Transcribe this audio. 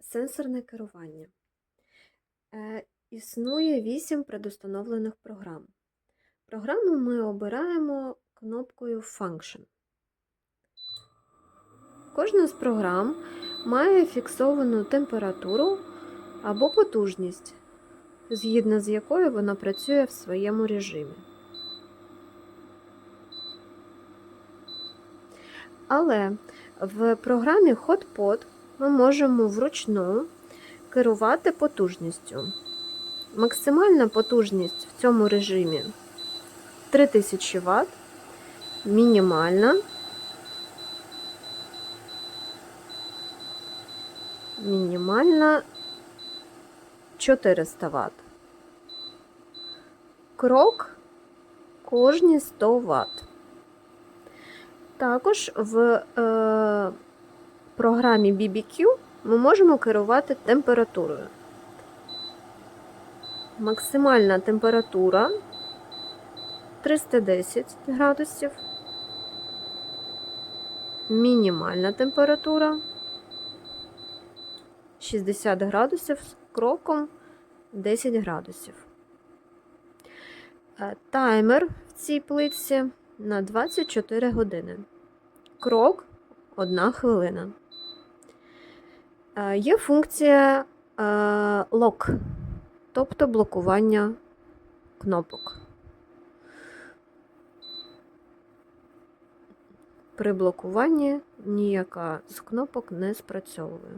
Сенсорне керування. Е, Існує 8 предустановлених програм. Програму ми обираємо кнопкою Function. Кожна з програм має фіксовану температуру або потужність, згідно з якою вона працює в своєму режимі. Але в програмі HotPot ми можемо вручну керувати потужністю. Максимальна потужність в цьому режимі 3000 Вт, мінімальна мінімальна 400 Вт. Крок кожні 100 Вт. Також в е, програмі BBQ ми можемо керувати температурою. Максимальна температура 310 градусів, мінімальна температура 60 градусів з кроком 10 градусів. Е, Таймер в цій плитці на 24 години. Крок 1 хвилина. Е, Є функція лок, lock, тобто блокування кнопок. При блокуванні ніяка з кнопок не спрацьовує.